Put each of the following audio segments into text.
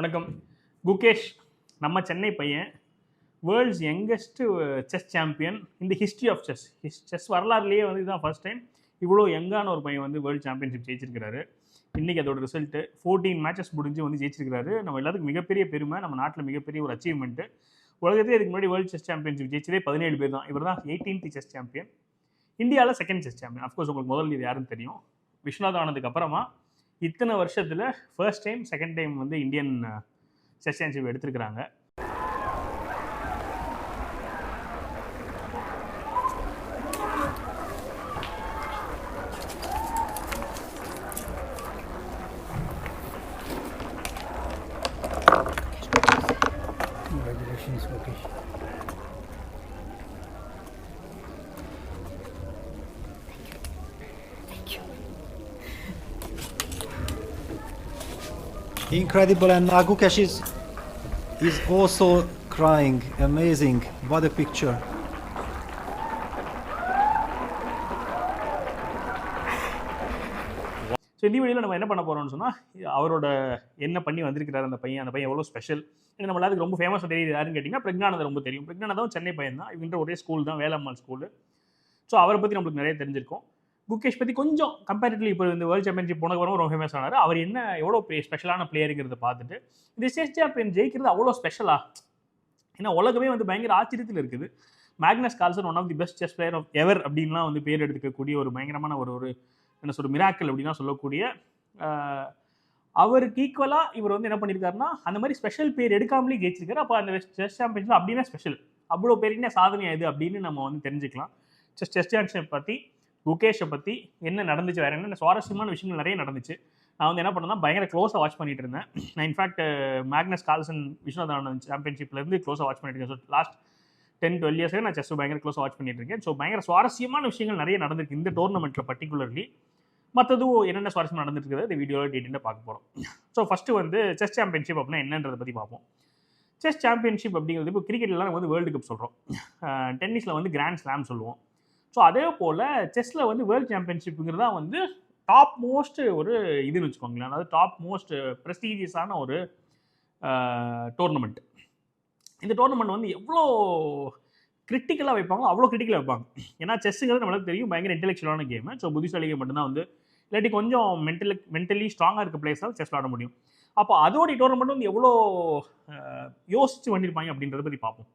வணக்கம். குகேஷ் நம்ம சென்னை பையன் வேர்ல்ட்ஸ் யங்கஸ்ட் செஸ் சாம்பியன் இந்த history of chess his chess வரலாறுலேயே வந்து இதுதான் ஃபர்ஸ்ட் டைம் இவ்வளோ யங்கான ஒரு பையன் வந்து வேர்ல்டு சாம்பியன்ஷிப் ஜெயிச்சிருக்காரு இன்றைக்கி அதோட ரிசல்ட்டு ஃபோர்டீன் மேட்சஸ் முடிஞ்சு வந்து ஜெயிச்சிருக்காரு நம்ம எல்லாத்துக்கும் மிகப்பெரிய பெருமை நம்ம நாட்டில் மிகப்பெரிய ஒரு அச்சீவ்மெண்ட்டு உலகத்திலே இதுக்கு முன்னாடி வேர்ல்டு செஸ் சாம்பியன்ஷிப் ஜெயிச்சதே பதினேழு பேர் தான். இவர் தான் எயிட்டீன்த் செஸ் சாம்பியன் இந்தியாவில் second chess champion of course உங்களுக்கு முதல் இது யாருன்னு தெரியும். விஸ்வநாத் ஆனதுக்கு அப்புறமா இத்தனை வருஷத்தில் ஃபர்ஸ்ட் டைம் செகண்ட் டைம் வந்து இந்தியன் செஷன்ஷிப் uh, எடுத்திருக்கிறாங்க. Incredible, and Nagukesh is is also crying. Amazing! What a picture. So இந்த வீடியோவில் நம்ம என்ன பண்ண போகிறோம்னு சொன்னால் அவரோட என்ன பண்ணி வந்திருக்கிறார் அந்த பையன் அந்த பையன் எவ்வளோ ஸ்பெஷல் ஏன்னா நம்மள அதுக்கு ரொம்ப ஃபேமஸாக தெரியுது யாருன்னு கேட்டிங்கன்னா பிரக்னானந்தர் ரொம்ப தெரியும் பிரக்னானந்தம் சென்னை பையன் தான் இவங்க ஒரே ஸ்கூல் தான் வேலம்மாள் ஸ்கூலு ஸோ அவரை பற்றி நம்மளுக்கு நிறைய தெரிஞ்சிருக்கும் குகேஷ் பற்றி கொஞ்சம் கம்பேரிட்டிவ்லி இப்போ இந்த வேர்ல்டு சாம்பியன்ஷிப் போனதுக்கு ரொம்ப ஃபேமஸ் ஆனார். அவர் என்ன எவ்வளோ பெரிய ஸ்பெஷலான பிளேயருங்கிறத பார்த்துட்டு இந்த ஸ்டேட் சாம்பியன் ஜெயிக்கிறது அவ்வளோ ஸ்பெஷலா ஏன்னா உலகமே வந்து பயங்கர ஆச்சரியத்தில் இருக்குது. Magnus Carlsen one of the best chess player of ever அப்படின்லாம் வந்து பேர் எடுத்துக்கக்கூடிய ஒரு பயங்கரமான ஒரு ஒரு என்ன சொல்ற மிராக்கல் அப்படின்னா சொல்லக்கூடிய அவருக்கு ஈக்குவலாக இவர் வந்து என்ன பண்ணியிருக்காருன்னா அந்த மாதிரி ஸ்பெஷல் பேர் எடுக்காமலே ஜெயிச்சிருக்காரு. அப்போ அந்த செஸ் சாம்பியன்ஷிப் அப்படின்னா ஸ்பெஷல் அவ்வளோ பெரிய சாதனையாக இது அப்படின்னு நம்ம வந்து தெரிஞ்சுக்கலாம். செஸ் செஸ் சாம்பியன்ஷிப் பற்றி குகேஷை பற்றி என்ன நடந்துச்சு வேறு என்ன சுவாரஸ்யமான விஷயங்கள் நிறைய நடந்துச்சு. நான் வந்து என்ன பண்ணேன்னா பயங்கர க்ளோஸாக வாட்ச் பண்ணிட்டு இருந்தேன். நான் in fact Magnus Carlsen Viswanath சாம்பியன்ஷிப்லேருந்து க்ளோஸாக வாட்ச் பண்ணிட்டு இருக்கேன். ஸோ லாஸ்ட் டென் டுவெல் இயர்ஸாக நான் செஸ் பயங்கர க்ளோஸாக வாட்ச் பண்ணிட்டு இருக்கேன். ஸோ பயங்கர சுவாரஸ்யமான விஷயங்கள் நிறைய நடந்திருக்கு இந்த டோர்னமெண்ட்டில் பர்டிகுலர்லி மற்றது என்னென்ன சுவாரஸ்யம் நடந்துட்டு இருக்குது இந்த வீடியோவில் டீட்டெயிலாக பார்க்க போகிறோம் ஸோ ஃபஸ்ட்டு வந்து செஸ் சாம்பியன்ஷிப் அப்படின்னா என்னன்றதை பற்றி பார்ப்போம். செஸ் சாம்பியன்ஷிப் அப்படிங்கிறது இப்போ கிரிக்கெட்லாம் நம்ம வந்து வேர்ல்டு கப் சொல்கிறோம் டென்னிஸில் வந்து கிராண்ட் ஸ்லாம் சொல்லுவோம். ஸோ அதே போல் செஸ்ஸில் வந்து வேர்ல்டு சாம்பியன்ஷிப்புங்கிறது தான் வந்து டாப் மோஸ்ட் ஒரு இதுன்னு வச்சுக்கோங்களேன். அதாவது டாப் மோஸ்ட் ப்ரெஸ்டீஜியஸான ஒரு டோர்னமெண்ட் இந்த டோர்னமெண்ட் வந்து எவ்வளோ கிரிட்டிக்கலாக வைப்பாங்க அவ்வளோ கிரிட்டிக்கலாக வைப்பாங்க. ஏன்னா செஸ்ஸுங்கிறது நம்மளுக்கு தெரியும் பயங்கர இன்டெலெக்சுவலான கேமு ஸோ புத்திசாலிகள் மட்டும்தான் வந்து இல்லாட்டி கொஞ்சம் மென்டலி மென்டலி ஸ்ட்ராங்காக இருக்க பிளேஸ் தான் செஸ் விளாட முடியும். அப்போ அதோடைய டோர்னமெண்ட் வந்து எவ்வளோ யோசித்து யோசிச்சு பண்ணியிருப்பாங்க அப்படின்றத பற்றி பார்ப்போம்.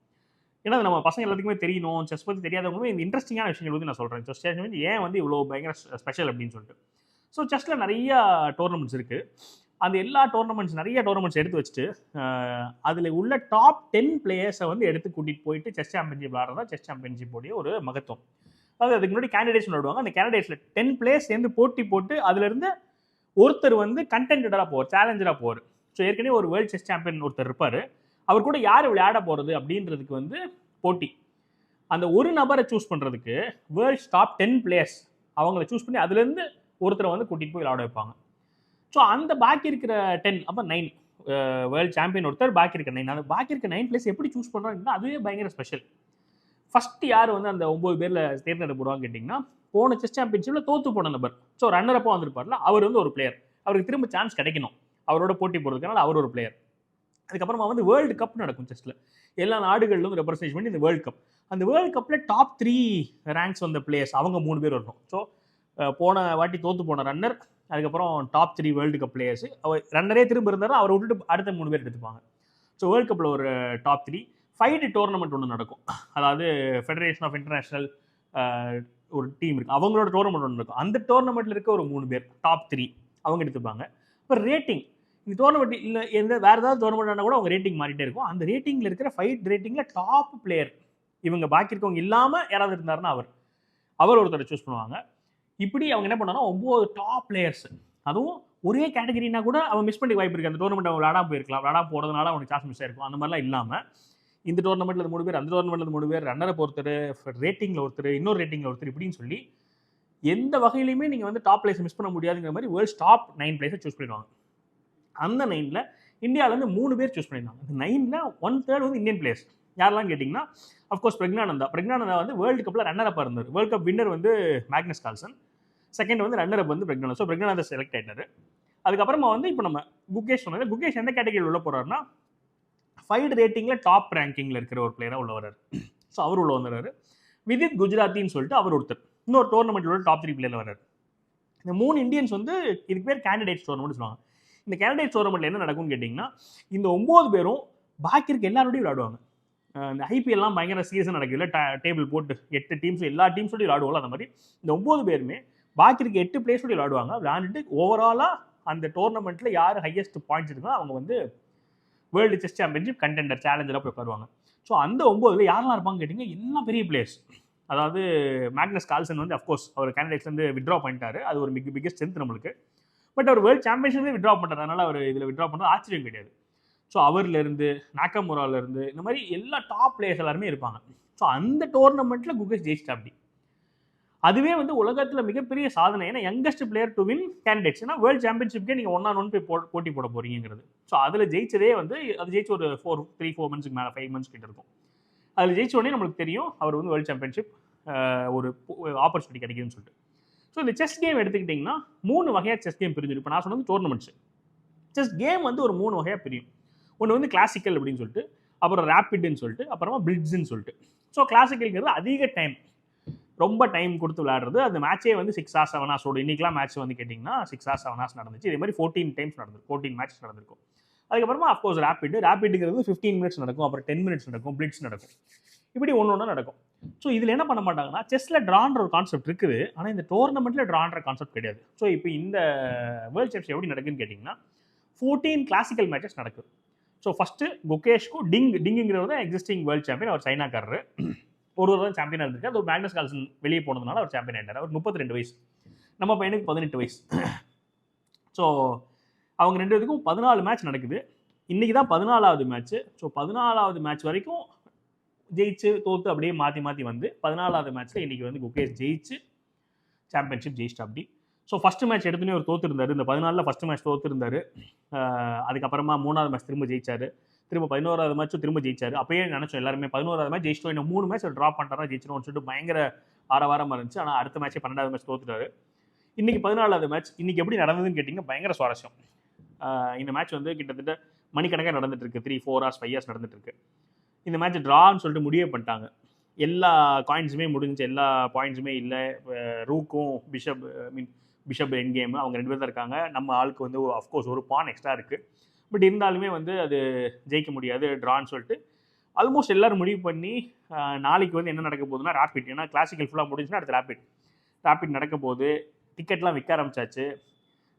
ஏன்னா நம்ம பசங்க எல்லாத்துக்குமே தெரியணும். செஸ் பற்றி தெரியாதவங்களுமே இந்த இன்ட்ரெஸ்டிங்கான விஷயங்கள் வந்து நான் சொல்கிறேன் செஸ் வந்து ஏன் வந்து இவ்வளோ பயங்கர ஸ்பெஷல் அப்படின்னு சொல்லிட்டு. ஸோ செஸ்ஸில் நிறைய டோர்னமெண்ட்ஸ் இருக்குது அந்த எல்லா டோர்னமெண்ட்ஸ் நிறைய டோர்னமெண்ட்ஸ் எடுத்து வச்சுட்டு அதில் உள்ள டாப் டென் பிளேயர்ஸை வந்து எடுத்து கூட்டிகிட்டு போயிட்டு செஸ் சாம்பியன்ஷிப் விளாட்றதா செஸ் சாம்பியன்ஷிப்போடைய ஒரு மகத்துவம். அதாவது அதுக்கு முன்னாடி கேண்டிடேட்ஸ் விளாடுவாங்க அந்த கேண்டிடேட்ஸில் டென் பிளேயர்ஸ் சேர்ந்து போட்டி போட்டு அதுலேருந்து ஒருத்தர் வந்து கண்டென்டடாக போவார் சேலஞ்சராக போவார். ஸோ ஏற்கனவே ஒரு வேர்ல்டு செஸ் சாம்பியன் ஒருத்தர் இருப்பார். அவர் கூட யார் விளையாட போகிறது அப்படின்றதுக்கு வந்து போட்டி. அந்த ஒரு நபரை சூஸ் பண்ணுறதுக்கு வேர்ல்ட்ஸ் டாப் டென் பிளேயர்ஸ் அவங்கள சூஸ் பண்ணி அதுலேருந்து ஒருத்தரை வந்து கூட்டிகிட்டு போய் விளையாட வைப்பாங்க. ஸோ அந்த பாக்கி இருக்கிற டென் அப்போ நைன் வேர்ல்டு சாம்பியன் ஒருத்தர் பாக்கி இருக்க நைன் அந்த பாக்கி இருக்க நைன் பிளேஸ் எப்படி சூஸ் பண்ணுறாங்கன்னா அதுவே பயங்கர ஸ்பெஷல் ஃபஸ்ட்டு யார் வந்து அந்த ஒம்பது பேரில் தேர்ந்தெடுப்படுவாங்க கேட்டிங்கன்னா போன செஸ் சாம்பியன்ஷிப்பில் தோத்து போன நபர். ஸோ ரன்னர் அப்போ வந்திருப்பார்ல அவர் வந்து ஒரு பிளேயர் அவருக்கு திரும்ப சான்ஸ் கிடைக்கணும். அவரோட போட்டி போடுறதுனால அவர் ஒரு பிளேயர் அதுக்கப்புறமா வந்து வேர்ல்டு கப் நடக்கும் செஸ்ஸில் எல்லா நாடுகளிலும் ரெப்ரசன்ட் பண்ணி இந்த வேர்ல்டு கப் அந்த வேர்ல்டு கப்பில் டாப் த்ரீ ரேங்க்ஸ் வந்த பிளேயர்ஸ் அவங்க மூணு பேர் வரணும். ஸோ போன வாட்டி தோத்து போன ரன்னர் அதுக்கப்புறம் top three world cup players அவர் ரன்னரே திரும்ப இருந்தாலும் அவர் விட்டுட்டு அடுத்த மூணு பேர் எடுத்துப்பாங்க. ஸோ வேர்ல்டு கப்பில் ஒரு டாப் த்ரீ ஃபைட்டு டோர்னமெண்ட் ஒன்று நடக்கும். அதாவது ஃபெடரேஷன் ஆஃப் இன்டர்நேஷ்னல் ஒரு டீம் இருக்குது அவங்களோட டோர்னமெண்ட் ஒன்று இருக்கும். அந்த டோர்னமெண்ட்டில் இருக்க ஒரு மூணு பேர் டாப் த்ரீ அவங்க எடுத்துப்பாங்க. இப்போ ரேட்டிங் இந்த டோர்னமெண்ட் இல்லை எந்த வேறு ஏதாவது டோர்னமெண்ட் கூட அவங்க ரேட்டிங் மாறிட்டே இருக்கும். அந்த ரேட்டிங்கில் இருக்கிற ஃபைட் ரேட்டிங்கில் டாப் பிளேயர் இவங்க பாக்கி இருக்கவங்க இல்லாமல் யாராவது இருந்தாருன்னா அவர். அவர் ஒருத்தரை சூஸ் பண்ணுவாங்க. இப்படி அவங்க என்ன பண்ணாங்கன்னா ஒம்பது டாப் பிளேயர்ஸ் அதுவும் ஒரே கேட்டகரினா கூட அவன் மிஸ் பண்ணி வாய்ப்பு இருக்குது அந்த டோர்னமெண்ட் அவன் விளாடாம போயிருக்கலாம். விளாடாம போகிறதுனால அவனுக்கு சான்ஸ் மிஸ் ஆயிருக்கும். அந்த மாதிரிலாம் இல்லாமல் இந்த டோர்னமெண்ட்டில் மூணு பேர் அந்த டோர்னமெண்ட்டில் மூணு பேர் ரன்னரை ஒருத்தர் ரேட்டிங்கில் ஒருத்தர் இன்னொரு ரேட்டிங்கில் ஒருத்தர் இப்படின்னு சொல்லி எந்த வகையிலையுமே நீங்கள் வந்து டாப் பிளேஸ் மிஸ் பண்ண முடியாதுங்கிற மாதிரி வேர்ல்ட்ஸ் டாப் நைன் பிளேஸை சூஸ் பண்ணிடுவாங்க. அந்த நைனில் இந்தியாவிலேருந்து மூணு பேர் சூஸ் பண்ணியிருந்தாங்க. அந்த நைனில் ஒன் தேர்ட் வந்து இந்தியன் பிளேயர்ஸ் யாரெல்லாம் கேட்டிங்கன்னா அஃப்கோர்ஸ் பிரக்னானந்தா. பிரக்னானந்தா வந்து வேர்ல்டு கப்பில் ரன்னர் அப்பாக இருந்தார். வேர்ல்டு கப் வின்னர் வந்து மேக்னஸ் கால்சன் செகண்ட் வந்து ரன்னர் அப் வந்து பிரக்னானந்தா. ஸோ பிரக்னானந்தா செலக்ட் ஆகிட்டார் அதுக்கப்புறமா வந்து இப்போ நம்ம குகேஷ் சொன்னது குகேஷ் எந்த கேட்டகரியில் உள்ள போகிறாருன்னா ஃபைட் ரேட்டிங்கில் டாப் ரேங்கிங்கில் இருக்கிற ஒரு பிளேயராக உள்ள வர்றாரு. ஸோ அவர் உள்ள வந்துடுறாரு. விதித் குஜராத்தின்னு சொல்லிட்டு அவர் ஒருத்தர். இன்னொரு டோர்னமெண்ட்டில் உள்ள டாப் த்ரீ பிளேயரில் வர்றாரு. இந்த மூணு இந்தியன்ஸ் வந்து இதுக்கு பேர் கேண்டிடேட்ஸ் டோர்னமெண்ட் சொல்லுவாங்க. இந்த கேண்டிடேட் டோர்னமெண்ட்ல என்ன நடக்கும்னு கேட்டிங்கன்னா இந்த ஒம்பது பேரும் பாக்கி இருக்க எல்லாரோடையும் விளையாடுவாங்க. இந்த ஐபிஎல்லாம் பயங்கர சீரியஸாக நடக்குது இல்லை டேபிள் போட்டு எட்டு டீம்ஸ் எல்லா டீம்ஸோடய விளையாடுவோம்ல அந்த மாதிரி. இந்த ஒம்பது பேருமே பாக்கி இருக்க எட்டு பிளேஸோடய விளையாடுவாங்க. விளையாண்டுட்டு ஓவராலாக அந்த டோர்னமெண்ட்டில் யார் ஹையஸ்ட் பாயிண்ட்ஸ் இருக்கோ அவங்க வந்து வேர்ல்டு செஸ் சாம்பியன்ஷிப் கண்டெண்டர் சேலஞ்சராக போய் உட்காருவாங்க. ஸோ அந்த ஒம்போதுல யாரெல்லாம் இருப்பாங்க கேட்டிங்க எல்லாம் பெரிய பிளேயர்ஸ் அதாவது மேக்னஸ் கால்சன் வந்து அஃப்கோர்ஸ் அவர் கேண்டிடேட்ஸ்லேருந்து விட்ரா பண்ணிட்டாரு. அது ஒரு மிக பிக்கஸ்ட் ஸ்ட்ரென்த் நம்மளுக்கு. பட் அவர் வேர்ல்டு சாம்பியன்ஷிப்லேயே விட்ரா பண்ணுறாரு அவர் இதில் விட்ரா பண்ணுறது ஆச்சரியம் கிடையாது. ஸோ அவர்லேருந்து நாக்கமுராலேருந்து இந்த மாதிரி எல்லா டாப் பிளேயர்ஸ் எல்லாருமே இருப்பாங்க. ஸோ அந்த டோர்னமெண்ட்டில் குகேஷ் ஜெயிச்சிட்டா அப்படி. அதுவே வந்து உலகத்தில் மிகப்பெரிய சாதனை. ஏன்னா youngest player to win candidates ஏன்னா வேர்ல்டு சாம்பியன்ஷிப்கே நீங்கள் ஒன் ஆன் ஒன் போய் போ- போட்டி போட போகிறீங்கிறது ஸோ அதில் ஜெயிச்சதே வந்து அது ஜெயிச்சு ஒரு ஃபோர் த்ரீ ஃபோர் மந்த்ஸ்க்கு மேலே ஃபைவ் மந்த்ஸ் கிட்ட இருக்கும். அதில் ஜெயிச்ச உடனே நம்மளுக்கு தெரியும் அவர் வந்து வேர்ல்டு சாம்பியன்ஷிப் ஒரு ஆப்பர்ச்சுனிட்டி கிடைக்குதுன்னு சொல்லிட்டு. ஸோ இந்த செஸ் கேம் எடுத்துக்கிட்டிங்கன்னா மூணு வகையாக செஸ் கேம் பிரிஞ்சிடும். இப்போ நான் சொன்னது டோர்னமெண்ட்ஸ் செஸ் கேம் வந்து ஒரு மூணு வகையாக பிரியும். ஒன்று வந்து கிளாசிக்கல் அப்படின்னு சொல்லிட்டு அப்புறம் ரேப்பிட்னு சொல்லிட்டு அப்புறமா பிளிட்ஸ்ன்னு சொல்லிட்டு. ஸோ கிளாசிக்கல்ங்கிறது அதிக டைம் ரொம்ப டைம் கொடுத்து விளையாடுறது. அந்த மேட்சே வந்து சிக்ஸ் ஆர் செவன் ஹார்ஸோட இன்றைக்கெலாம் மேட்ச் வந்து கேட்டிங்கன்னா சிக்ஸ் ஆர் செவன் ஹார்ஸ் நடந்துச்சு. இதே மாதிரி ஃபோர்டீன் டைம்ஸ் நடந்திருக்கு ஃபோர்டீன் மேட்ச் நடந்திருக்கும். அதுக்கப்புறமா அஃப்கோர்ஸ் ரேப்பிட் ரேப்பிடுங்கிறது ஃபிஃப்டீன் மினிட்ஸ் நடக்கும். அப்புறம் டென் மினிட்ஸ் நடக்கும். பிளிட்ஸ் நடக்கும். இப்படி ஒன்று ஒன்று நடக்கும். ஸோ இதில் என்ன பண்ண மாட்டாங்கன்னா செஸ்ஸில் ட்ரான்ற ஒரு கான்செப்ட் இருக்குது. ஆனால் இந்த டோர்னமெண்ட்டில் ட்ரான்ற கான்செப்ட் கிடையாது. ஸோ இப்போ இந்த வேர்ல்ட் செப்ஸ் எப்படி நடக்குதுன்னு கேட்டிங்கன்னா ஃபோர்டீன் கிளாசிக்கல் மேட்சஸ் நடக்குது. ஸோ ஃபஸ்ட்டு குகேஷ்க்கும் டிங் டிங்குங்கிறவர் தான் எக்ஸிஸ்டிங் வேர்ல்ட் சாம்பியன் அவர் சைனாக்காரரு. ஒரு ஒரு தான் சாம்பியனாக இருந்திருக்கு அது ஒரு மேக்னஸ் கால்சன் வெளியே போனதுனால அவர் சாம்பியன் ஆயிட்டார். அவர் முப்பத்தி ரெண்டு வயசு. நம்ம பையனுக்கு பதினெட்டு வயசு. ஸோ அவங்க ரெண்டு பேருக்கும் பதினாலு மேட்ச் நடக்குது. இன்றைக்கி தான் பதினாலாவது மேட்ச்சு ஸோ பதினாலாவது மேட்ச் வரைக்கும் ஜெயிச்சு தோத்து அப்படியே மாற்றி மாற்றி வந்து பதினாலாவது மேட்ச்சில் இன்றைக்கி வந்து குகேஷ் ஜெயிச்சு சாம்பியன்ஷிப் ஜெயிச்சிட்டு அப்படி. ஸோ ஃபஸ்ட்டு மேட்ச் எடுத்துனே அவர் தோத்துருந்தார். இந்த பதினாலில் ஃபஸ்ட்டு மேட்ச் தோத்துருந்தாரு. அதுக்கப்புறமா மூணாவது மேட்ச் திரும்ப ஜெயிச்சார். திரும்ப பதினோராவது மேட்ச்சும் திரும்ப ஜெயிச்சார். அப்பயே நினச்சோம் எல்லாருமே பதினோராவது மேட்ச் ஜெயிச்சிட்டோம். இன்னும் மூணு மேட்ச் ட்ராப் பண்ணுறாரா ஜெயிச்சிடும்னு சொல்லிட்டு பயங்கர ஆரவாரமாக இருந்துச்சு. ஆனால் அடுத்த மேட்ச்சே பன்னெண்டாவது மேட்ச் தோத்துட்டாரு. இன்னைக்கு பதினாலாவது மேட்ச் இன்றைக்கி எப்படி நடந்ததுன்னு கேட்டிங்கன்னா பயங்கர சுவாரஸ்யம். இந்த மேட்ச் வந்து கிட்டத்தட்ட மணிக்கணக்காக நடந்துட்டு இருக்கு. Three four hours five hours நடந்துட்டு இருக்கு. இந்த மேட்ச் ட்ரான்னு சொல்லிட்டு முடிவே பண்ணிட்டாங்க. எல்லா காயின்ஸுமே முடிஞ்சு எல்லா பாயிண்ட்ஸுமே இல்லை. ரூக்கும் bishop mean bishop end game அவங்க ரெண்டு பேர் தான் இருக்காங்க. நம்ம ஆளுக்கு வந்து அஃப்கோர்ஸ் ஒரு பான் எக்ஸ்ட்ரா இருக்குது பட் இருந்தாலுமே வந்து அது ஜெயிக்க முடியாது ட்ரான்னு சொல்லிட்டு. ஆல்மோஸ்ட் எல்லோரும் முடிவு பண்ணி நாளைக்கு வந்து என்ன நடக்க போகுதுன்னா ரேபிட் ஏன்னா கிளாசிக்கல் ஃபுல்லாக முடிஞ்சுன்னா அடுத்து ரேபிட் ரேபிட் நடக்க போகுது. டிக்கெட்லாம் விற்க ஆரம்பிச்சாச்சு.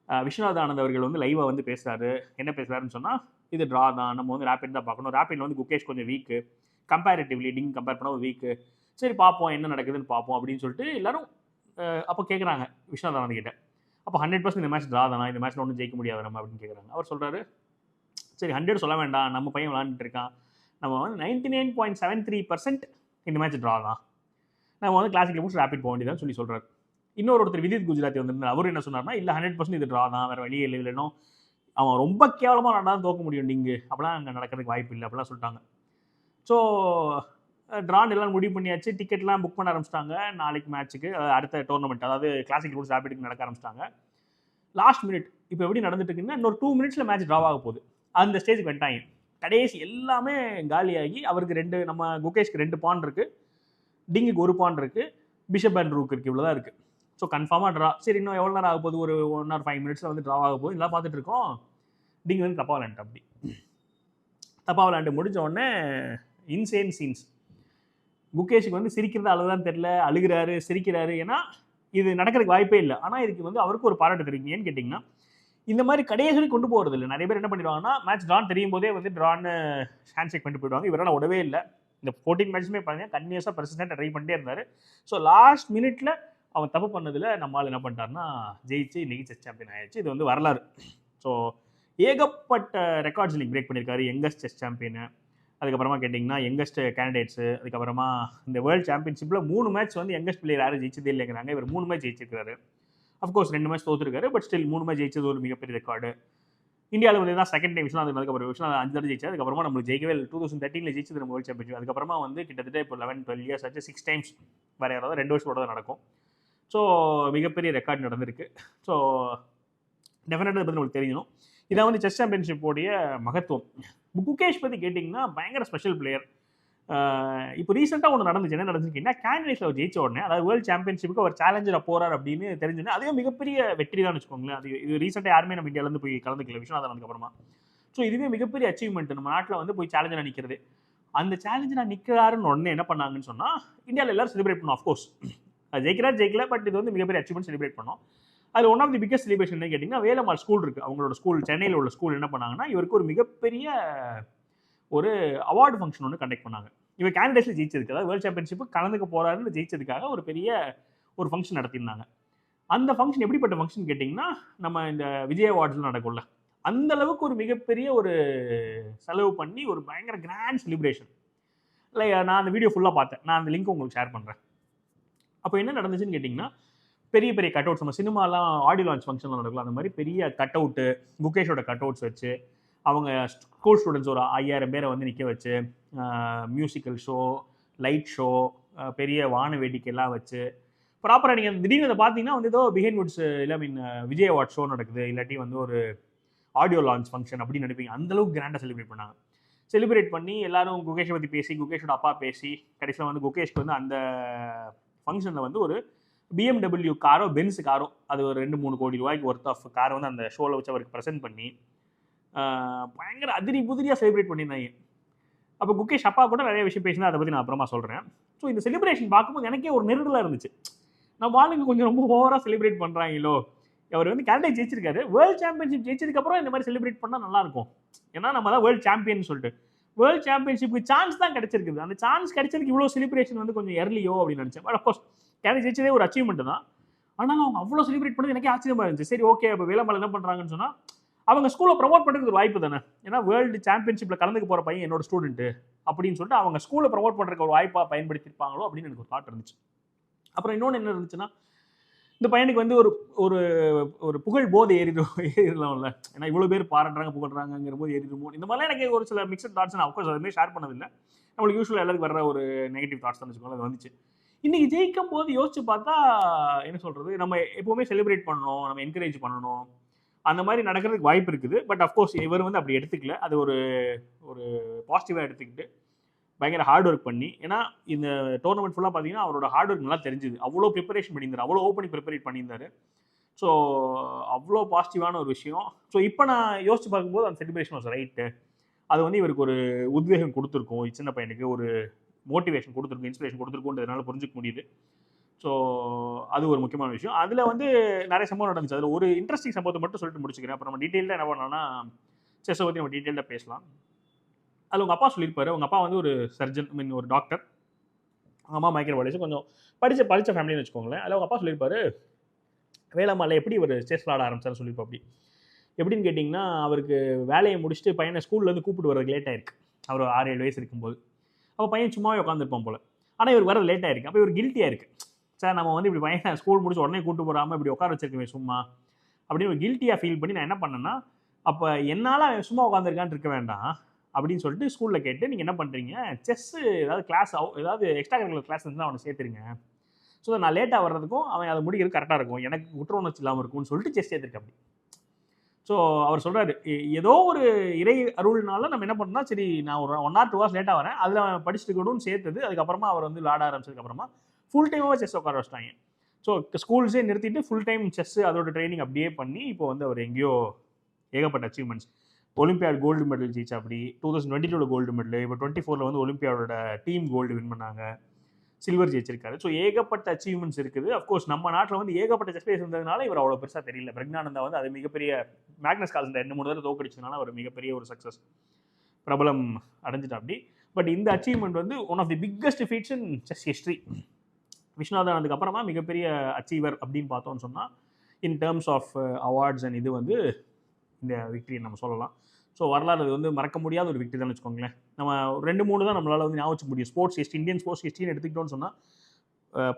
விஸ்வநாத விஸ்வநாத் ஆனந்த் அவர்கள் வந்து லைவாக வந்து பேசுகிறாரு என்ன பேசுகிறாருன்னு சொன்னால் இது ட்ரா தான். நம்ம வந்து ரேப்பிட் தான் பார்க்கணும். ரேபிட்ல வந்து குகேஷ் கொஞ்சம் வீக்கு கம்பேரிட்டிவ்லி டிங் கம்பேர் பண்ண வீக்கு சரி பார்ப்போம் என்ன நடக்குதுன்னு பார்ப்போம் அப்படின்னு சொல்லிட்டு எல்லாரும் அப்போ கேட்குறாங்க விஸ்வநாத் கிட்ட. அப்போ ஹண்ட்ரட் பர்சன்ட் இந்த மேட்ச் ட்ரா தானா? இந்த மேட்ச்சில் ஒன்றும் ஜெயிக்க முடியாது நம்ம அப்படின்னு கேட்குறாங்க அவர் சொல்கிறாரு சரி ஹண்ட்ரட் சொல்ல வேண்டாம். நம்ம பையன் விளாண்டுட்டு இருக்கான். நம்ம வந்து ninety nine point seven three percent இந்த மேட்ச் ட்ரா தான். நம்ம வந்து கிளாசிக்கில் முடிச்சு ரேபிட் போக வேண்டியதான் சொல்லி சொல்கிறார் இன்னொரு ஒருத்தர் விதித் குஜராத்தி வந்திருந்தார். அவர் என்ன சொன்னார்னா இல்லை ஹண்ட்ரட் பர்சன்ட் இது ட்ரா தான். வேறு வழியே இல்லை. இல்லைனோ அவன் ரொம்ப கேவலமாக நடந்தால் தோக்க முடியும் நீங்கள் அப்படிலாம் அங்கே நடக்கிறதுக்கு வாய்ப்பு இல்லை அப்படிலாம் சொல்லிட்டாங்க. ஸோ ட்ரான் எல்லாம் முடிவு பண்ணியாச்சு. டிக்கெட்லாம் புக் பண்ண ஆரம்பிச்சிட்டாங்க. நாளைக்கு மேட்ச்சுக்கு அடுத்த டோர்னமெண்ட் அதாவது கிளாசிக் ரூல்ஸ் ரேபிட்டுக்கு நடக்க ஆரம்பிச்சிட்டாங்க. லாஸ்ட் மினிட் இப்போ எப்படி நடந்துட்டு இருக்குன்னா இன்னொரு டூ மினிட்ஸில் மேட்ச் ட்ராவ் ஆக போகுது. அந்த ஸ்டேஜுக்கு வந்துட்டாங்க. கடைசி எல்லாமே காலியாகி அவருக்கு ரெண்டு நம்ம குகேஷ்க்கு ரெண்டு பான் இருக்குது டிங்குக்கு ஒரு பான் இருக்குது பிஷப் அண்ட் ரூக் இருக்குது இவ்வளோ தான் இருக்குது ஸோ கன்ஃபார்மாக ட்ரா சரி இன்னும் எவ்வளோ நேரம் ஆக போகுது ஒரு ஒன் ஆர் ஃபைவ் மினிட்ஸில் வந்து ட்ரா ஆக போகுது. இதெல்லாம் பார்த்துட்டு இருக்கோம் டிங்கு வந்து தப்பா விளையாண்டு அப்படி. தப்பா விளையாண்டு முடிஞ்ச உடனே இன்சேன் சீன்ஸ் குகேஷுக்கு வந்து சிரிக்கிறது அழுதான் தெரில அழுகிறாரு சிரிக்கிறாரு. ஏன்னா இது நடக்கிறதுக்கு வாய்ப்பே இல்லை. ஆனால் இதுக்கு வந்து அவருக்கு ஒரு பாராட்டு தெரிவிங்க. ஏன்னு கேட்டிங்கன்னா இந்த மாதிரி கடைசி கொண்டு போகிறது இல்லை. நிறைய பேர் என்ன பண்ணிடுவாங்கன்னா மேட்ச் ட்ரான் தெரியும் போதே வந்து ட்ரான்னு ஹேண்ட் ஷேக் பண்ணிட்டு போயிடுவாங்க. இவரால் உடவே இல்லை. இந்த ஃபோர்டீன் மேட்ச்சுமே பாருங்க கன்யூஸாக பர்சன்டாக ட்ரை பண்ணிட்டே இருந்தார். ஸோ லாஸ்ட் மினிட்ல அவன் தப்பு பண்ணதில் நம்மால் என்ன பண்ணிட்டாருன்னா ஜெயிச்சு இன்னைக்கு செஸ் சாம்பியன் ஆயிடுச்சு. இது வந்து வரலாறு. ஸோ ஏகப்பட்ட ரெக்கார்ட்ஸ் இன்னைக்கு பிரேக் பண்ணியிருக்காரு யங்கஸ்ட் செஸ் சாம்பியனு அதுக்கப்புறமா கேட்டிங்கன்னா யங்கஸ்ட் கேண்டிடேட்ஸு அதுக்கப்புறமா இந்த வேர்ல்டு சாம்பியன்ஷிப்பில் மூணு மேட்ச் வந்து யங்கஸ்ட் பிளேயர் யாரும் ஜெயிச்சதே இல்லைங்கிறாங்க. இவர் மூணு மேட்ச் ஜெயிச்சிருக்காரு. அஃப்கோர்ஸ் ரெண்டு மேட்ச் தோத்துருக்காரு. பட் ஸ்டில் மூணு மேட்ச் ஜெயிச்சது ஒரு மிகப்பெரிய ரெக்கார்டு இந்தியாவில் வந்து தான் செகண்ட் டைம் அதுக்கு அதுக்கப்புறம் விஷயம் அஞ்சு தடவை ஜெயிச்சு அதுக்கப்புறமா நம்மளுக்கு ஜெயிக்கவே டூ தௌசண்ட் தேர்ட்டினில் ஜெயிச்சது நம்ம வேர்ல்டு சாம்பியன்ஷிப் அதுக்கப்புறமா வந்து கிட்டத்தட்ட இப்போ லெவன் டுவெல் இயர்ஸ் ஆச்சு. சிக்ஸ் டைம்ஸ் வேறு யாராவது ரெண்டு வருஷம் தான் நடக்கும். ஸோ மிகப்பெரிய ரெக்கார்ட் நடந்திருக்கு. ஸோ டெஃபினட்டாக பற்றி உங்களுக்கு தெரியணும் இதான் வந்து செஸ் சாம்பியன்ஷிப்போடைய மகத்துவம். குகேஷ் பற்றி கேட்டிங்கன்னா பயங்கர ஸ்பெஷல் பிளேயர் இப்போ ரீசெண்டாக ஒன்று நடந்துச்சு. என்ன நடந்துச்சுன்னா கேண்டிடேட்ஸில் அவர் ஜெயிச்ச உடனே அதாவது வேர்ல்டு சாம்பியன்ஷிப்புக்கு அவர் சேலஞ்சராக போகிறார் அப்படின்னு தெரிஞ்சுன்னா அதுவே மிகப்பெரிய வெற்றி தான் வச்சுக்கோங்களேன். அது இது ரீசெண்டாக யாருமே நம்ம இந்தியாவிலேருந்து போய் கலந்துக்கல. விஸ்வநாதன் அதுக்கப்புறமா. ஸோ இதுவே மிகப்பெரிய அச்சீவ்மெண்ட் நம்ம நாட்டில் வந்து போய் சேலஞ்சராக நிற்கிறது அந்த சேலஞ்சராக நிற்கிறாருன்னு உடனே என்ன பண்ணாங்கன்னு சொன்னால் இந்தியாவில் எல்லாரும் செலிப்ரேட் பண்ணோம் அஃப்கோர்ஸ் ஜெயிக்கிறார் ஜெயிக்கல பட் இது வந்து மிகப்பெரிய அச்சீவ்மெண்ட் செலிப்ரேட் பண்ணோம். அது one of the biggest celebration என்ன கேட்டிங்கன்னா வேலம்மாள் ஸ்கூல் இருக்குது அவங்களோட ஸ்கூல் சென்னையில் உள்ள ஸ்கூல் என்ன பண்ணாங்கன்னா இவருக்கு ஒரு மிகப்பெரிய ஒரு அவார்டு ஃபங்க்ஷன் ஒன்று கண்டக்ட் பண்ணாங்க. இவர் கேண்டிடேட்ஸில் ஜெயிச்சதுக்கு அதாவது வேர்ல்டு சாம்பியன்ஷிப்பு கலந்துக்க போகிறாருன்னு ஜெயிச்சதுக்காக ஒரு பெரிய ஒரு ஃபங்க்ஷன் நடத்தியிருந்தாங்க. அந்த ஃபங்க்ஷன் எப்படிப்பட்ட ஃபங்க்ஷன் கேட்டிங்கன்னா நம்ம இந்த விஜய் அவார்ட்ஸில் நடக்கும்ல. அந்த அளவுக்கு ஒரு மிகப்பெரிய ஒரு செலவு பண்ணி ஒரு பயங்கர கிராண்ட் செலிப்ரேஷன் இல்லை நான் அந்த வீடியோ ஃபுல்லாக பார்த்தேன். நான் அந்த லிங்க் உங்களுக்கு ஷேர் பண்ணுறேன் அப்போ என்ன நடந்துச்சுன்னு கேட்டிங்கன்னா பெரிய பெரிய கட் அவுட்ஸ் நம்ம சினிமாலாம் ஆடியோ லான்ச் ஃபங்க்ஷன்லாம் நடக்கலாம் அந்த மாதிரி பெரிய கட் அவுட்டு முகேஷோட கட் அவுட்ஸ் வச்சு அவங்க ஸ்கூல் ஸ்டூடெண்ட்ஸ் ஒரு ஐயாயிரம் பேரை வந்து நிற்க வச்சு மியூசிக்கல் ஷோ லைட் ஷோ பெரிய வான வேடிக்கைலாம் வச்சு ப்ராப்பராக நீங்கள் திடீர்னு அதை பார்த்தீங்கன்னா வந்து ஏதோ பிஹைண்ட் வுட்ஸ் இல்லை மீன் விஜய் அவார்ட் ஷோ நடக்குது இல்லாட்டி வந்து ஒரு ஆடியோ லான்ச் ஃபங்க்ஷன் அப்படின்னு நினைப்பீங்க அந்தளவுக்கு கிராண்டாக செலிப்ரேட் பண்ணாங்க. செலிப்ரேட் பண்ணி எல்லாரும் குகேஷை பற்றி பேசி குகேஷோட அப்பா பேசி கடைசியில் வந்து குகேஷ்க்கு வந்து அந்த ஃபங்க்ஷனில் வந்து ஒரு பிஎம்டபிள்யூ காரோ பென்ஸ் காரோ அது ஒரு ரெண்டு மூணு கோடி ரூபாய்க்கு ஒர்த் ஆஃப் காரை வந்து அந்த ஷோவில் வச்சு அவருக்கு ப்ரெசென்ட் பண்ணி பயங்கர அதிரி புதிரியாக செலிப்ரேட் பண்ணியிருந்தாங்க. அப்போ குகேஷ் அப்பா கூட நிறைய விஷயம் பேசினா அதை பற்றி நான் அப்புறமா சொல்கிறேன் ஸோ இந்த செலிப்ரேஷன் பார்க்கும்போது எனக்கே ஒரு நெருடலாக இருந்துச்சு. நம்ம ஆளுங்க கொஞ்சம் ரொம்ப ஓவராக செலிப்ரேட் பண்ணுறாங்களோ அவர் வந்து கேண்டிடேட் ஜெயிச்சிருக்காரு. வேர்ல்டு சாம்பியன்ஷிப் ஜெயிச்சதுக்கப்புறம் இந்த மாதிரி செலிப்ரேட் பண்ணால் நல்லாயிருக்கும் ஏன்னா நம்ம தான் வேர்ல்டு சாம்பியன் சொல்லிட்டு. வேர்ல்டு சாம்பியன்ஷிப்புக்கு சான்ஸ் தான் கிடைச்சிருக்குது. அந்த சான்ஸ் கிடைச்சதுக்கு இவ்வளோ செலிப்ரேஷன் வந்து கொஞ்சம் எர்லியோ அப்படின்னு நினச்சேன். பட் அஃப்கோர்ஸ் கேரி ஜெயிச்சதே ஒரு அச்சீவ்மெண்ட் தான். ஆனாலும் அவங்க அவ்வளோ செலிப்ரேட் பண்ணது எனக்கே ஆச்சரியமாக இருந்துச்சு. சரி ஓகே இப்போ வேலம்மாள் என்ன பண்ணுறாங்கன்னு சொன்னால் அவங்க ஸ்கூலை ப்ரமோட் பண்ணுறதுக்கு ஒரு வாய்ப்பு தானே. ஏன்னா வேர்ல்டு சாம்பியன்ஷிப்பில் கலந்துக்க போகிற பையன் என்னோட ஸ்டூடெண்ட்டு அப்படின்னு சொல்லிட்டு அவங்க ஸ்கூலை ப்ரமோட் பண்ணுறதுக்கு ஒரு வாய்ப்பாக பயன்படுத்தியிருப்பாங்களோ அப்படின்னு எனக்கு ஒரு தாட் இருந்துச்சு. அப்புறம் இன்னொன்று என்ன இருந்துச்சுன்னா இந்த பையனுக்கு வந்து ஒரு ஒரு ஒரு புகழ் போதை ஏறிடும் ஏறிடலாம்ல. ஏன்னா இவ்வளோ பேர் பாராட்டுறாங்க புகழ்றாங்கிற போது ஏறிடுமோ? இந்த மாதிரிலாம் எனக்கு ஒரு சில மிக்சட் தாட்ஸ் நான் அஃப்கோர்ஸ் அதுமாதிரி ஷேர் பண்ணதில்லை. நம்மளுக்கு யூஸ்வலாக எல்லாருக்கும் வர்ற ஒரு நெகட்டிவ் தாட்ஸ் தான் வச்சுக்கோங்க அது வந்துச்சு. இன்னைக்கு ஜெயிக்கும் போது யோசிச்சு பார்த்தா என்ன சொல்றது நம்ம எப்பவுமே செலிப்ரேட் பண்ணணும் நம்ம என்கரேஜ் பண்ணணும். அந்த மாதிரி நடக்கிறதுக்கு வாய்ப்பு இருக்குது. பட் அஃப்கோர்ஸ் இவர் வந்து அப்படி எடுத்துக்கல. அது ஒரு ஒரு பாசிட்டிவாக எடுத்துக்கிட்டு பயங்கர ஹார்ட் ஒர்க் பண்ணி ஏன்னா இந்த டோர்னமெண்ட் ஃபுல்லாக பார்த்தீங்கன்னா அவரோட ஹார்ட் ஒர்க் நல்லா தெரிஞ்சுது. அவ்வளோ ப்ரிப்பரேஷன் பண்ணியிருந்தார். அவ்வளோ ஓப்பனிங் ப்ரிப்பரேட் பண்ணியிருந்தார். ஸோ அவ்வளோ பாசிட்டிவான ஒரு விஷயம். ஸோ இப்போ நான் யோசிச்சு பார்க்கும்போது அந்த செலிப்ரேஷன் வாஸ் ரைட்டு அது வந்து இவருக்கு ஒரு உத்வேகம் கொடுத்துருக்கும். சின்ன பையனுக்கு ஒரு மோட்டிவேஷன் கொடுத்துருக்கும் இன்ஸ்பிரேஷன் கொடுத்துருக்குன்றதுனால புரிஞ்சுக்க முடியுது. ஸோ அது ஒரு முக்கியமான விஷயம். அதில் வந்து நிறைய சம்பவம் நடந்துச்சு. அதில் ஒரு இன்ட்ரெஸ்டிங் சம்பவத்தை மட்டும் சொல்லிட்டு முடிச்சுக்கிறேன். அப்புறம் நம்ம டீட்டெயிலாக என்ன பண்ணலாம்னா செஸ்ஸை பற்றி நம்ம டீட்டெயிலாக பேசலாம். அதில் உங்கள் அப்பா சொல்லியிருப்பாரு. உங்கள் அப்பா வந்து ஒரு சர்ஜன் மீன் ஒரு டாக்டர் அம்மா மைக்ரோ கொஞ்சம் படித்த படித்த ஃபேமிலின்னு வச்சுக்கோங்களேன். அதில் உங்கள் அப்பா சொல்லியிருப்பாரு வேளாமலை எப்படி ஒரு செஸ் விளாட ஆரம்பிச்சாரு? சொல்லியிருப்பா அப்படி. எப்படின்னு கேட்டிங்கன்னா அவருக்கு வேலையை முடிச்சுட்டு பையனை ஸ்கூல்லேருந்து கூப்பிட்டு வரது லேட் ஆயிருக்கு. அவர் ஆறு ஏழு வயசு இருக்கும்போது. அப்போ பையன் சும்மாவே உட்காந்துருப்பான் போல். ஆனால் இவர் வரது லேட் ஆயிருக்கு. அப்போ இவர் கில்ட்டியாக இருக்குது சார் நம்ம வந்து இப்படி பையனை ஸ்கூல் முடிச்சு உடனே கூட்டு போகாமல் இப்படி உட்கார வச்சிருக்கவே சும்மா. அப்படின்னு ஒரு கில்ட்டியாக ஃபீல் பண்ணி நான் என்ன பண்ணேன்னா அப்போ என்னால் அவன் சும்மா உட்காந்துருக்கான்னு இருக்க வேண்டாம். அப்படின்னு சொல்லிட்டு ஸ்கூலில் கேட்டு நீங்கள் என்ன பண்ணுறீங்க செஸ்ஸு ஏதாவது கிளாஸ் ஏதாவது எக்ஸ்ட்ரா கரிக்குலர் கிளாஸ் இருந்தால் அவனை சேர்த்துருங்க. ஸோ நான் லேட்டாக வர்றதுக்கும் அவன் அதை முடிக்கிறது கரெக்டாக இருக்கும். எனக்கு குற்ற உணர்ச்சி இல்லாமல் இருக்கும்னு சொல்லிட்டு செஸ் சேர்த்துருக்க அப்படி. ஸோ அவர் சொல்கிறாரு ஏதோ ஒரு இறை அருள்னால நம்ம என்ன பண்ணோம்னா சரி நான் ஒரு ஒன் ஆர் டூ ஹவர்ஸ் லேட்டாக வரேன். அதில் அவன் படிச்சுட்டு இருக்கணும்னு சேர்த்தது. அதுக்கப்புறமா அவர் வந்து விளாட ஆரம்பிச்சதுக்கப்புறமா ஃபுல் டைமாக செஸ் உட்கார வச்சிட்டாங்க. ஸோ ஸ்கூல்ஸே நிறுத்திட்டு ஃபுல் டைம் செஸ் அதோட ட்ரைனிங் அப்படியே பண்ணி இப்போ வந்து அவர் எங்கேயோ ஏகப்பட்ட அச்சீவ்மெண்ட்ஸ் ஒலிம்பியாட் கோல்டு மெடல் ஜெயிச்சா அப்படி டூ தௌசண்ட் டுவெண்ட்டி டூவில் கோல்டு மெடல் இப்போ டுவெண்ட்டி ஃபோரில் வந்து ஒலிம்பியாவோட டீம் கோல்டு வின் பண்ணாங்க. சில்வர் ஜெயிச்சிருக்காரு. ஸோ ஏகப்பட்ட அச்சீவ்மெண்ட்ஸ் இருக்குது. அஃப்கோர்ஸ் நம்ம நாட்டில் வந்து ஏகப்பட்ட செஸ் இருந்ததுனால இவர் அவ்வளோ பெருசாக தெரியல. பிரக்னானந்தா வந்து அது மிகப்பெரிய மேக்னஸ் கால்ஸ் ரெண்டு மூணு தடவை தோக்கடிச்சதுனால அவர் மிகப்பெரிய ஒரு சக்ஸஸ் பிரபலம் அடைஞ்சிட்டா அப்படி பட் இந்த அச்சீவ்மெண்ட் வந்து one of the biggest feats in chess history விஸ்வநாதனுக்கு அப்புறமா மிகப்பெரிய அச்சீவர் அப்படின்னு பார்த்தோம்னு சொன்னால் in terms of awards and இது வந்து இந்த விக்டரியை நம்ம சொல்லலாம். ஸோ வரலாறு அது வந்து மறக்க முடியாத ஒரு விக்டரி தான் வச்சுக்கோங்களேன். நம்ம ரெண்டு மூணு தான் நம்மளால் வந்து ஞாபகம் முடியும். ஸ்போர்ட்ஸ் ஹிஸ்ட்ரி இந்தியன் ஸ்போர்ட்ஸ் ஹிஸ்ட்ரின்னு எடுத்துக்கிட்டோம்னு சொன்னால்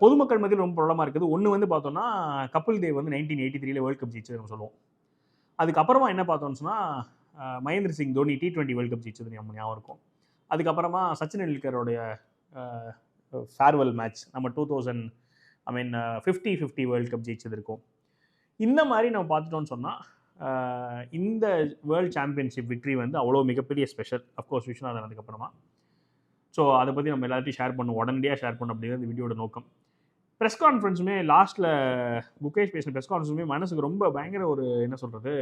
பொதுமக்கள் மத்தியில் ரொம்ப ப்ராப்ளமாக இருக்குது. ஒன்று வந்து பார்த்தோம்னா கபில் தேவ் வந்து நைன்டீன் எயிட்டி த்ரீல வேர்ல்ட் கப் ஜெயிச்சது நம்ம சொல்லுவோம். அதுக்கப்புறமா என்ன பார்த்தோம்னு சொன்னால் Mahendra Singh Dhoni T twenty world cup ஜெயிச்சது நம்ம ஞாபகம் இருக்கும். அதுக்கப்புறமா சச்சின் டெண்டுல்கரோடைய ஃபேர்வெல் மேட்ச் நம்ம two thousand I mean fifty fifty world cup ஜெயிச்சது இருக்கும். இந்த மாதிரி நம்ம பார்த்துட்டோம்னு சொன்னால் இந்த வேர்ல்ட் சாம்பியன்ஷிப் விக்ட்ரி வந்து அவ்வளோ மிகப்பெரிய ஸ்பெஷல். அஃப்கோர்ஸ் விஸ்வநாதன் அதுக்கப்புறமா. ஸோ அதை பற்றி நம்ம எல்லாத்தையும் ஷேர் பண்ணுவோம் உடனடியாக ஷேர் பண்ணும் அப்படிங்கிறது இந்த வீடியோட நோக்கம். ப்ரெஸ் கான்ஃபரன்ஸுமே லாஸ்ட்டில் முகேஷ் பேசின ப்ரெஸ் கான்ஃபரன்ஸுமே மனசுக்கு ரொம்ப பயங்கர ஒரு என்ன சொல்கிறது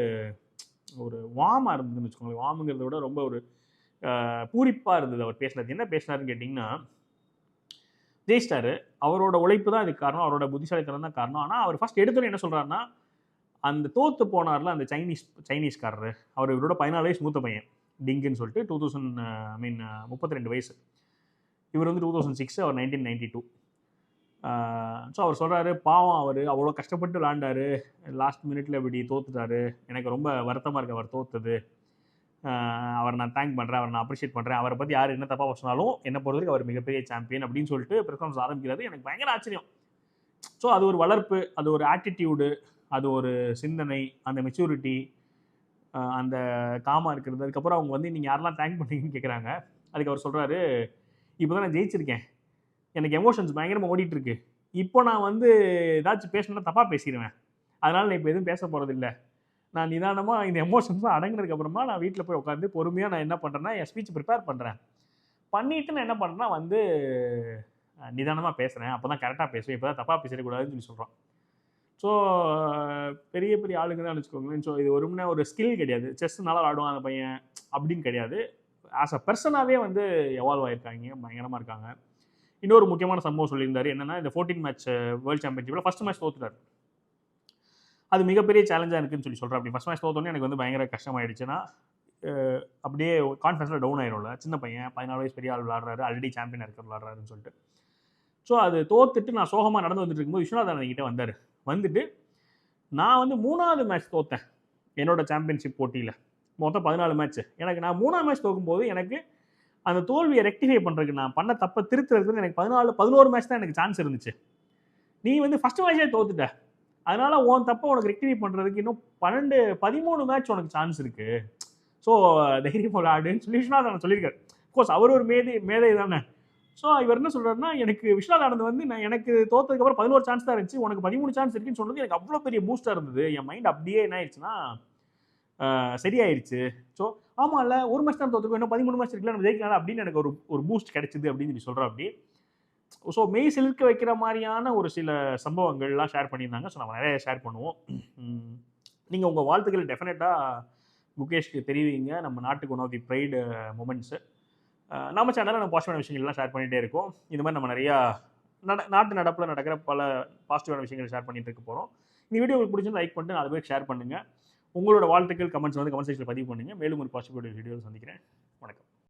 ஒரு வாமாக இருந்ததுன்னு வச்சுக்கோங்களேன். வாமுங்கிறத விட ரொம்ப ஒரு பூரிப்பாக இருந்தது அவர் பேசினது. என்ன பேசினாருன்னு கேட்டிங்கன்னா ஜெயிச்சிட்டாரு. அவரோட உழைப்பு தான் இதுக்கு காரணம். அவரோட புத்திசாலித்தனம் தான் காரணம். ஆனால் அவர் ஃபர்ஸ்ட் எடுத்தோன்னே என்ன சொல்கிறாருன்னா அந்த தோத்து போனார்ல அந்த சைனீஸ் சைனீஸ்காரரு. அவர் இவரோட பதினாலு வயசு மூத்த பையன். டிங்குன்னு சொல்லிட்டு டூ தௌசண்ட் ஐ மீன் முப்பத்தி ரெண்டு வயசு. இவர் வந்து டூ தௌசண்ட் சிக்ஸ் அவர் நைன்டீன் நைன்டி டூ. ஸோ அவர் சொல்கிறாரு பாவம் அவர். அவ்வளோ கஷ்டப்பட்டு விளாண்டாரு. லாஸ்ட் மினிட்ல இப்படி தோத்துட்டாரு. எனக்கு ரொம்ப வருத்தமாக இருக்குது அவர் தோத்துது. அவர் அவரை நான் தேங்க் பண்ணுறேன் அவரை நான் அப்ரிஷியேட் பண்ணுறேன் அவரை பற்றி யார் என்ன தப்பாக சொன்னாலும் என்ன பொறுத்தவரைக்கும் அவர் மிகப்பெரிய சாம்பியன் அப்படின்னு சொல்லிட்டு பெர்ஃபார்மன்ஸ் ஆரம்பிக்கிறது எனக்கு பயங்கர ஆச்சரியம். ஸோ அது ஒரு வளர்ப்பு அது ஒரு ஆட்டிடியூடு அது ஒரு சிந்தனை அந்த மெச்சூரிட்டி அந்த காமா இருக்கிறது. அதுக்கப்புறம் அவங்க வந்து நீங்கள் யாரெல்லாம் தேங்க் பண்ணீங்கன்னு கேட்குறாங்க அதுக்கு அவர் சொல்கிறாரு இப்போ தான் நான் ஜெயிச்சிருக்கேன். எனக்கு எமோஷன்ஸ் பயங்கரமாக ஓடிட்டு இருக்கு இப்போ நான் வந்து ஏதாச்சும் பேசணும்னா தப்பாக பேசிடுவேன் அதனால் நான் இப்போ எதுவும் பேச போகிறதில்ல நான் நிதானமாக இந்த எமோஷன்ஸ்லாம் அடங்கினதுக்கப்புறமா நான் வீட்டில் போய் உட்காந்து பொறுமையாக நான் என்ன பண்ணுறேன்னா என் ஸ்பீச் ப்ரிப்பேர் பண்ணுறேன் பண்ணிவிட்டு நான் என்ன பண்ணுறேன்னா வந்து நிதானமாக பேசுகிறேன் அப்போ தான் கரெக்டாக பேசுவேன். இப்போ தான் தப்பாக பேசிடக்கூடாதுன்னு சொல்லி சொல்கிறோம் ஸோ பெரிய பெரிய ஆளுங்க தான் வச்சுக்கோங்களேன். ஸோ இது ஒரு முன்னே ஒரு ஸ்கில் கிடையாது. செஸ் நல்லா விளாடுவான் அந்த பையன் அப்படின்னு கிடையாது. ஆஸ் அ பர்சனாகவே வந்து எவால்வ் ஆகிருக்காங்க பயங்கரமாக இருக்காங்க. இன்னொரு முக்கியமான சம்பவம் சொல்லியிருந்தார். என்னன்னா இந்த ஃபோர்டீன் மேட்ச் வேர்ல்டு சாம்பியன்ஷிப்பில் ஃபஸ்ட் மேட்ச் தோத்துட்டார். அது மிகப்பெரிய சேலஞ்சாக இருக்குன்னு சொல்லி சொல்கிறேன் அப்படி ஃபஸ்ட் மேட்ச் தோத்தோன்னே எனக்கு வந்து பயங்கர கஷ்டமாயிடுச்சுன்னா அப்படியே கான்ஃபிடன்ஸில் டவுன் ஆயிரும்ல. சின்ன பையன் பதினாலு வயசு பெரிய ஆள் விளாட்றாரு ஆல்ரெடி சாம்பியன் இருக்கிற விளாட்றாருன்னு சொல்லிட்டு. ஸோ அது தோத்துட்டு நான் சோகமாக நடந்து வந்துட்டு இருக்கும்போது விஸ்வநாதன் என்கிட்ட வந்தார். வந்துட்டு நான் வந்து மூணாவது மேட்ச் தோத்தேன் என்னோட சாம்பியன்ஷிப் போட்டியில். மொத்தம் பதினாலு மேட்ச் எனக்கு நான் மூணாவது மேட்ச் தோக்கும்போது எனக்கு அந்த தோல்வியை ரெக்டிஃபை பண்ணுறதுக்கு நான் பண்ண தப்பை திருத்துறதுக்கு எனக்கு பதினாலு பதினோரு மேட்ச் தான் எனக்கு சான்ஸ் இருந்துச்சு. நீ வந்து ஃபஸ்ட் மேட்சே தோத்துட்ட. அதனால உன் தப்பை உனக்கு ரெக்டிஃபை பண்ணுறதுக்கு இன்னும் பன்னெண்டு பதிமூணு மேட்ச் உனக்கு சான்ஸ் இருக்குது ஸோ தைரியம் விளையாடுன்னு சொல்லி விஸ்வநாதன் சொல்லியிருக்காரு. கோர்ஸ் அவர் ஒரு மேதை மேதை தானே. ஸோ இவர் என்ன சொல்கிறாருன்னா எனக்கு விஸ்வநாத் ஆனந்த் வந்து நான் எனக்கு தோத்ததுக்கப்புறம் பதினோரு சான்ஸ் தான் இருந்துச்சு. உனக்கு பதிமூணு சான்ஸ் இருக்குன்னு சொன்னது எனக்கு அவ்வளோ பெரிய பூஸ்டாக இருந்தது. என் மைண்ட் அப்படியே என்ன ஆயிடுச்சுன்னா சரியாயிருச்சு. ஸோ ஆமாம் இல்லை ஒரு மேட்ச் தான் தோத்துருக்கோம். இன்னும் பதிமூணு மேட்ச் இருக்குல்ல நம்ம ஜெயிக்கலாம் அப்படின்னு எனக்கு ஒரு ஒரு பூஸ்ட் கிடைச்சிது அப்படின்னு சொல்லி சொல்கிறேன் அப்படி. ஸோ மெய் சிலிர்க்க வைக்கிற மாதிரியான ஒரு சில சம்பவங்கள்லாம் ஷேர் பண்ணியிருந்தாங்க. ஸோ நம்ம நிறைய ஷேர் பண்ணுவோம். நீங்கள் உங்கள் வாழ்த்துக்கள் டெஃபினட்டாக முகேஷ்க்கு தெரிவிங்க. நம்ம நாட்டுக்கு one of the pride moments நம்ம சேனலில் நம்ம பாசிட்டிவான விஷயங்கள்லாம் ஷேர் பண்ணிகிட்டே இருக்கோம். இது மாதிரி நம்ம நிறையா நட நாட்டு நடப்பில் நடக்கிற பல பாசிட்டிவான விஷயங்கள் ஷேர் பண்ணிகிட்டு இருக்க போகிறோம் இந்த வீடியோ உங்களுக்கு பிடிச்சிருந்து லைக் பண்ணிட்டு நாலு பேர் ஷேர் பண்ணுங்கள் உங்களோட வாழ்த்துக்கள் கமெண்ட்ஸ் வந்து கமெண்ட் செக்ஷனில் பதிவு பண்ணுங்கள் மேலும் ஒரு பாசிட்டிவ் வீடியோ சந்திக்கிறேன்.